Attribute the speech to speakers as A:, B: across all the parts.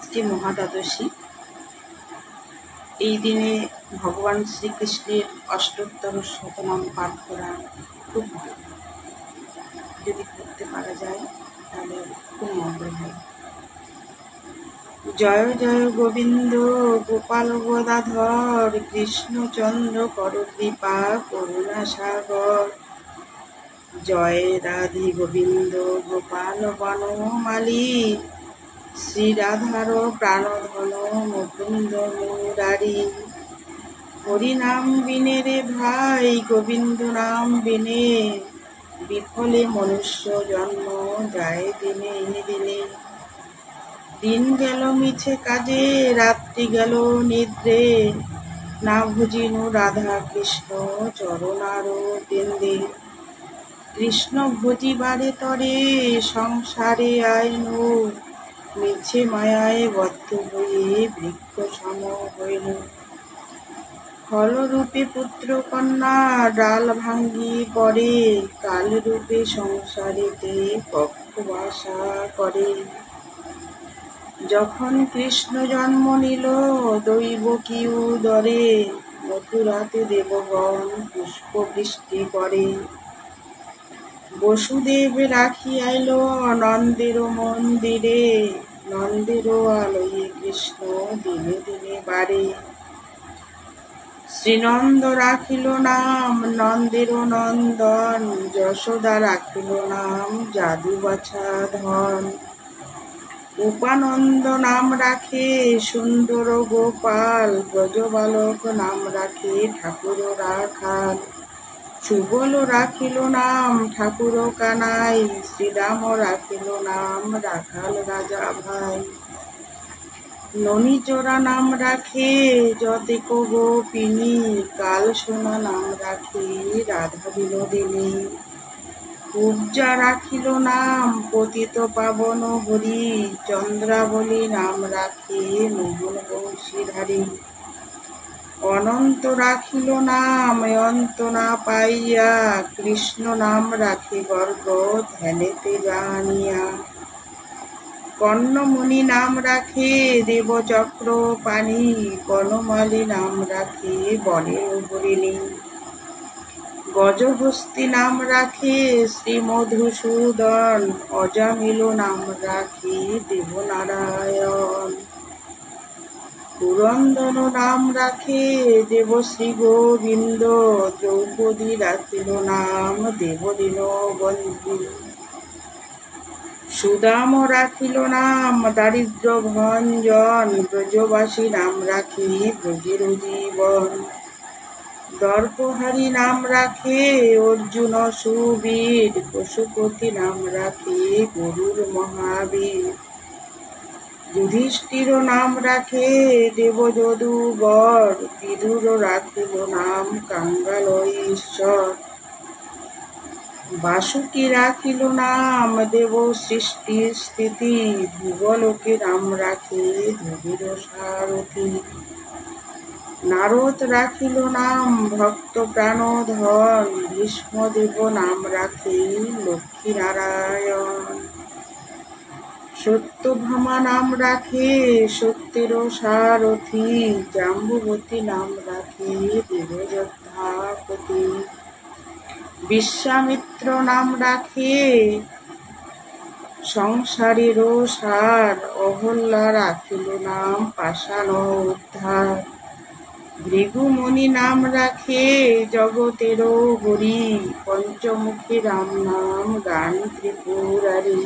A: আজকে মহাদ্বাদশী। এই দিনে ভগবান শ্রীকৃষ্ণের অষ্টোত্তর শতনাম পাঠ করা খুব ভালো। যদি করতে পারা যায়, তাহলে খুব মঙ্গল হয়। জয় জয় গোবিন্দ, গোপাল গদাধর, কৃষ্ণচন্দ্র কর কৃপা করুণা সাগর। জয় রাধে গোবিন্দ, গোপাল বনমালী। শ্রীরাধার প্রাণধন মুকুন্দ মুরারি হরি নাম বিনে রে ভাই গোবিন্দ নাম বিনে। বিফলে মনুষ্য জন্ম, যায় দিনে দিনে। দিন গেল মিছে কাজে, রাত্রি গেল নিদ্রে। না ভুজিনু রাধা কৃষ্ণ চরণার কেন্দ্রে কৃষ্ণ ভজিবারে তরে সংসারে আইনু মিছে মায়ায় বদ্ধ হয়ে বৃক্ষ সম হইল। ফলরূপে পুত্র কন্যা ডাল ভাঙ্গি পড়ে, কালরূপে সংসারেতে পক্ষ বাসা করে। যখন কৃষ্ণ জন্ম নিল, দৈব কি উদরে মথুরাতে দেবগণ পুষ্প বৃষ্টি করে। বসুদেব রাখি আইল নন্দের মন্দিরে নন্দের আলোয়ে কৃষ্ণ, দিনে দিনে বাড়ে। শ্রীনন্দ রাখিল নাম, নন্দের নন্দন, যশোদা রাখিল নাম, জাদু বাছা ধন। উপানন্দ নাম রাখে, সুন্দর গোপাল, ব্রজবালক নাম রাখে, ঠাকুর রাখাল। সুবল রাখিল নাম ঠাকুর কানাই শ্রীরাম রাখিল নাম, রাখাল রাজা ভাই। ননীচোরা নাম রাখে যতেক গোপিনী কাল সোনা নাম রাখে, রাধা বিনোদিনী। পূজা রাখিল নাম, পতিত পাবন হরি, চন্দ্রাবলী নাম রাখে, মোহন বংশীধারী। অনন্ত রাখিল নাম অন্ত না পাইয়া কৃষ্ণ নাম রাখি গর্গ ধ্যানেতে জানিয়া। কর্ণমণি নাম রাখে দেবচক্র পানি বনমালী নাম রাখে বনের হরিণী গজহস্তি নাম রাখে শ্রী মধুসূদন অজামিল নাম রাখে দেবনারায়ণ। পুরন্দন নাম রাখে দেবশ্রী গোবিন্দ। দ্রৌপদী রাখিল নাম দেবদীন বন্দী। সুদাম রাখিল নাম দারিদ্র ভঞ্জন। ব্রজবাসী নাম রাখি ব্রজের জীবন দর্পহারি নাম রাখে অর্জুন সুবীর। পশুপতি নাম রাখে গরুর মহাবীর। যুধিষ্ঠির নাম রাখে দেবযদুবর বিদুর রাখিল নাম কাঙ্গাল ঈশ্বর। বাসুকি রাখিল নাম দেব সৃষ্টি স্থিতি। ধ্রুবলোকে নাম রাখে ধ্রুবের সারথি। নারদ রাখিল নাম ভক্ত প্রাণধন। ভীষ্মদেব নাম রাখে লক্ষ্মী নারায়ণ। সত্যভামা নাম রাখে, সত্যের সারথী, জাম্বুবতী নাম রাখে, দেবযোদ্ধাপতি। বিশ্বামিত্র নাম রাখে, সংসারের সার অহল্যা রাখিল নাম পাষাণ উদ্ধার। ভৃগুমণি নাম রাখে জগতেরও হরি, পঞ্চমুখী রাম নাম গান ত্রিপুরারি।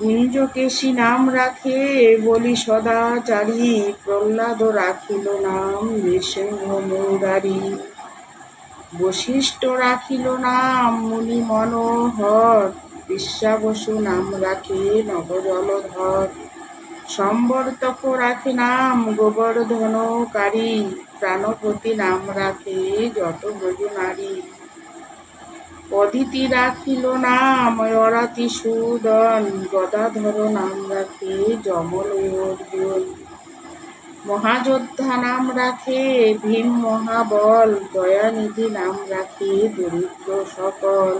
A: কুঞ্জকেশী নাম রাখে বলি সদাচারী, প্রহ্লাদ রাখিল নাম নৃসিংহ মুরারি। বশিষ্ঠ রাখিল নাম মুনি মনোহর, বিশ্বাবসু নাম রাখে নবজলধর। সম্বর্তক রাখে নাম গোবর্ধনকারী, প্রাণপতি নাম রাখে যত ব্রজ নারী অদিতি রাখিল নাম অরাতি সুদন, গদাধর নাম রাখে যমল অর্জুন মহাযোদ্ধা নাম রাখে, ভীম মহাবল, দয়ানিধি নাম রাখে দরিদ্র সকল।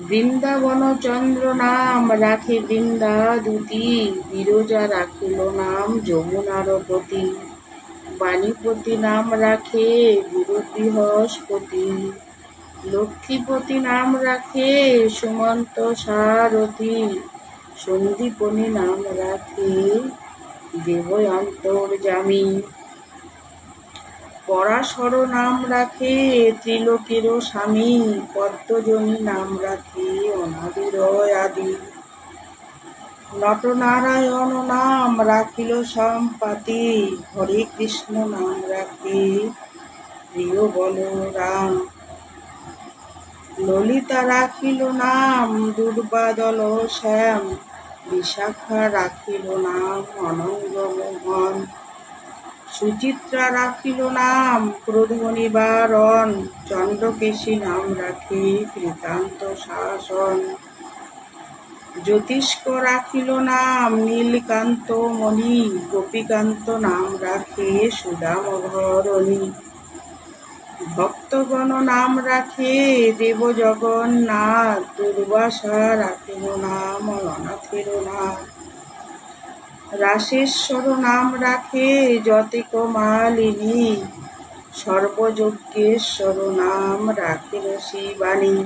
A: বৃন্দাবন চন্দ্র নাম রাখে বৃন্দা দুতি বিরজা রাখিল নাম যমুনার পতি বাণীপতি নাম রাখে গুরু বৃহস্পতি। লক্ষ্মীপতি নাম রাখে সুমন্ত সারথী। সন্দীপনী নাম রাখে দেবয়ন্তর্জামী পরাশর নাম রাখে ত্রিলোকের স্বামী। পদ্মজনী নাম রাখে অনাদির আদি। নটনারায়ণ নাম রাখিল সম্পাতি। হরে কৃষ্ণ নাম রাখে প্রিয় বলরাম ললিতা রাখিল নাম দুর্বাদল শ্যাম। বিশাখা রাখিল নাম, অনঙ্গ মোহন। সুচিত্রা রাখিল নাম ক্রোধনিবারণ চন্দ্রকেশী নাম রাখে, কৃতান্ত শাসন। জ্যোতিষ্ক রাখিল নাম, নীলকান্ত মণি। গোপীকান্ত নাম রাখে, সুদাম ঘরণী ভক্তগণ নাম রাখে, দেব জগন্নাথ, দুর্বাসা রাখিল নাম, অনাথের নাম। রাশেশ্বর নাম রাখে, যতিক মালিনী, সর্বযজ্ঞেশ্বর নাম রাখিল শিবানী।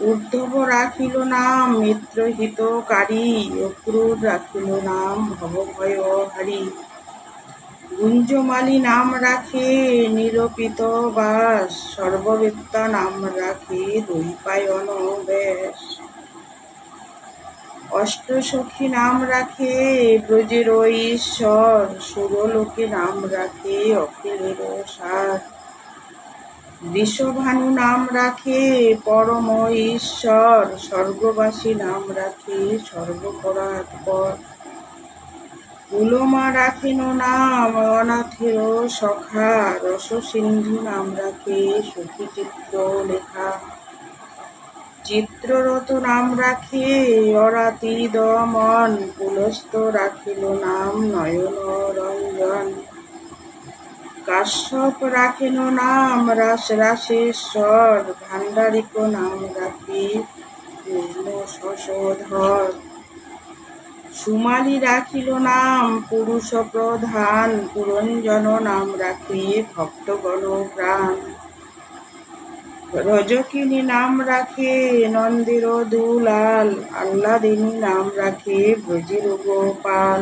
A: উদ্ধব রাখিল নাম, মিত্রহিতকারী, অক্রুর রাখিল নাম ভবভয় হারি গুঞ্জমালী নাম রাখে নিরপিত বাস সর্ববেত্তা নাম রাখে দৈপায়ন বেশ। অষ্টসখী নাম রাখে ব্রজের ঈশ্বর সুরলোকে নাম রাখে অখিলের সার। বিশ্বভানু নাম রাখে পরম ঈশ্বর স্বর্গবাসী নাম রাখে সর্বপরাৎপর কুলমা রাখেন নাম অনাথের সখা রস সিন্ধু নাম রাখে সখী চিত্র লেখা। চিত্ররত নাম রাখে অরাতি দমন পুলস্ত রাখিল নাম নয়ন রঞ্জন। কাশ্যপ রাখেন নাম রাস রাসেশ্বর, ভাণ্ডারিক নাম রাখে পূর্ণ শশধর সুমালি রাখিল নাম, পুরুষ প্রধান, পুরঞ্জন নাম রাখে ভক্তগণ প্রাণ। রজকিনী নাম রাখে নন্দির দুলাল আল্লাদিনী নাম রাখে ব্রজের গোপাল।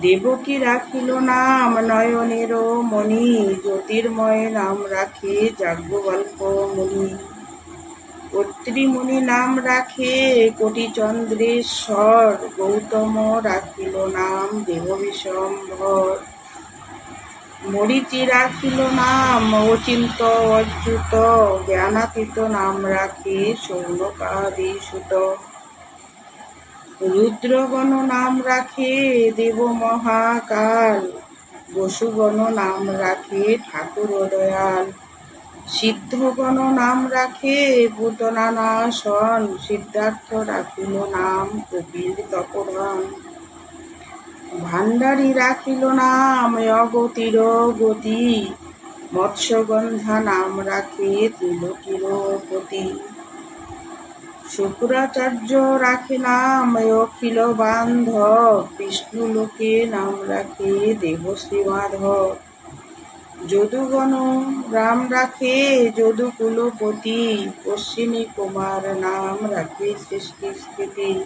A: দেবকী রাখিল নাম নয়নের মণি, জ্যোতির্ময় নাম রাখে যাজ্ঞবল্প মুনি কর্তৃমুনি নাম রাখে কোটিচন্দ্রেশ্বর গৌতম রাখিল নাম দেব বিশ্বম্ভর মরিচি রাখিল নাম, অচিন্ত অচ্যুত। জ্ঞানাতীত নাম রাখে সৌনকাদি সুত। রুদ্রগণ নাম রাখে, দেব মহাকাল। বসুগণ নাম রাখে, ঠাকুর দয়াল। সিদ্ধগণ নাম রাখে পুতনা নাশন সিদ্ধার্থ রাখিল নাম, কপিল তপধন ভাণ্ডারী রাখিল নাম, অগতির গতি। মৎস্যগন্ধা নাম রাখে ত্রিলোকির পতি শুক্রাচার্য রাখে নাম, অখিল বান্ধব। বিষ্ণু লোকে নাম রাখে দেবশ্রী মাধব যদুগণ রাম রাখে যদু কুলপতি। অশ্বিনী কুমার নাম রাখে সৃষ্টি স্থিতি।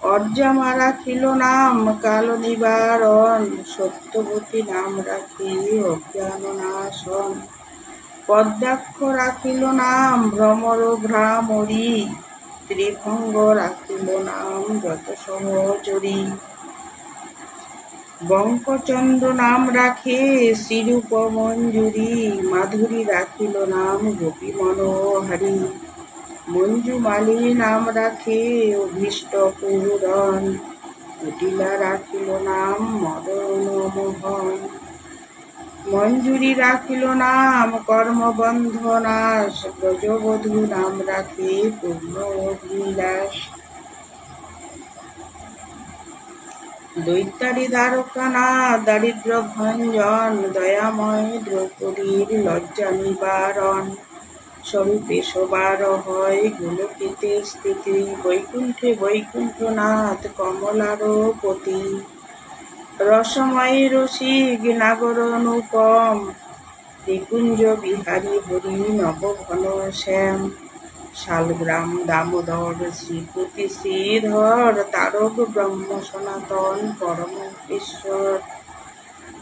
A: অর্জামা রাখিল নাম কাল নিবারণ সত্যবতী নাম রাখি অজ্ঞান নাশন পদ্মাক্ষ রাখিল নাম, ভ্রমর ভ্রামরী। ত্রিভঙ্গ রাখিল নাম, যত সহচরী। বঙ্কচন্দ্র নাম রাখে শ্রীরূপ মঞ্জুরি মাধুরী রাখিল নাম গোপী মনোহারী। মঞ্জুমালী নাম রাখে, অভীষ্ট পূরণ কুটিলা রাখিল নাম মদন মোহন। মঞ্জুরি রাখিল নাম কর্মবন্ধনাশ। ব্রজবধূ নাম রাখে, পূর্ণ অভিলাষ। দৈত্যারি দ্বারকানা দারিদ্র ভঞ্জন দয়াময় দ্রৌপদীর লজ্জা নিবারণ, স্বরূপে সবার হয় গোলকেতে স্থিতি বৈকুণ্ঠে বৈকুণ্ঠনাথ, কমলার পতি। রসময় রসিক নাগর অনুপম নিকুঞ্জ বিহারী হরি নবঘন শ্যাম। শালগ্রাম দামোদর শ্রীপতি শ্রীধর তারক ব্রহ্ম সনাতন পরম ঈশ্বর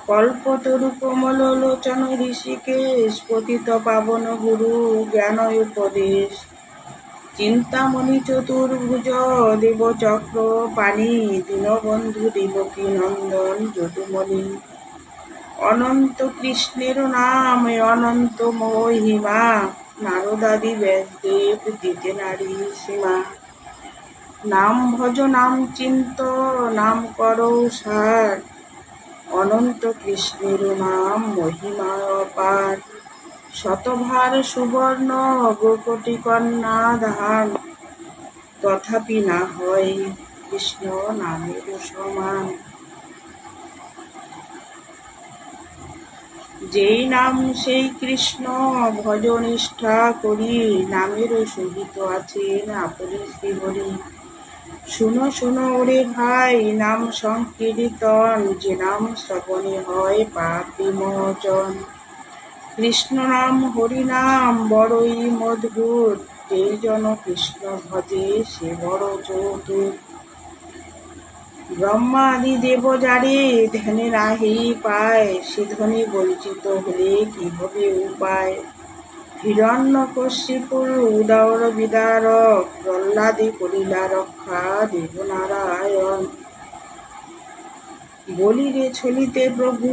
A: কল্পতরু কমল লোচন ঋষিকেশ, পতিত পাবন গুরু জ্ঞান উপদেশ। চিন্তামণি চতুর্ভুজ, দেবচক্র পানি দীনবন্ধু দেবকী নন্দন যদুমণি। অনন্ত কৃষ্ণের নাম অনন্ত মহিমা নারদাদি ব্যাসদেব দিতে নারী সীমা। নাম ভজ, নাম চিন্ত, নাম করো সার। অনন্ত কৃষ্ণের নাম মহিমা অপার। শতভার সুবর্ণ গোকটি কন্যা ধান তথাপি না হয় কৃষ্ণ নামের সমান। যেই নাম সেই কৃষ্ণ ভজ নিষ্ঠা করি নামের সহিত আছেন আপনি শ্রীহরি। শুনো শুনো ওরে ভাই, নাম সংকীর্তন, যে নাম শ্রবণে হয় পাপ বিমোচন কৃষ্ণ নাম, হরি নাম, বড়ই মধুর, যেই জন কৃষ্ণ ভজে সে বড় চতুর। ব্রহ্মাদি দেব যারে ধ্যানে রাহি পায়। সে ধনে বঞ্চিত হলে কি হবে উপায়? হিরণ্য কশিপুর উদর বিদারক, প্রহ্লাদে করিলা রক্ষা, দেবনারায়ণ। বলিরে ছলিতে প্রভু,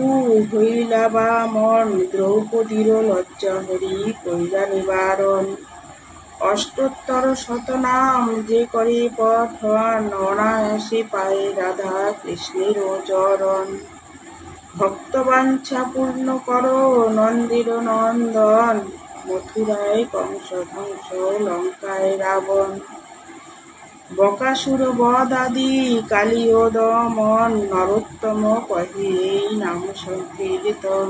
A: হইলা বা মন দ্রৌপদীর লজ্জা হরি, কইলা নিবারণ। অষ্টোত্তর শতনাম, যে করে পঠন অনায়াসে পায়ে রাধা কৃষ্ণের চরণ। ভক্তবাঞ্ছা পূর্ণ কর নন্দির নন্দন, মথুরায় কংস ধ্বংস, লঙ্কায় রাবণ। বকাসুর বদ আদি কালীয় দমন, নরোত্তম কহে এই নাম সংকীর্তন।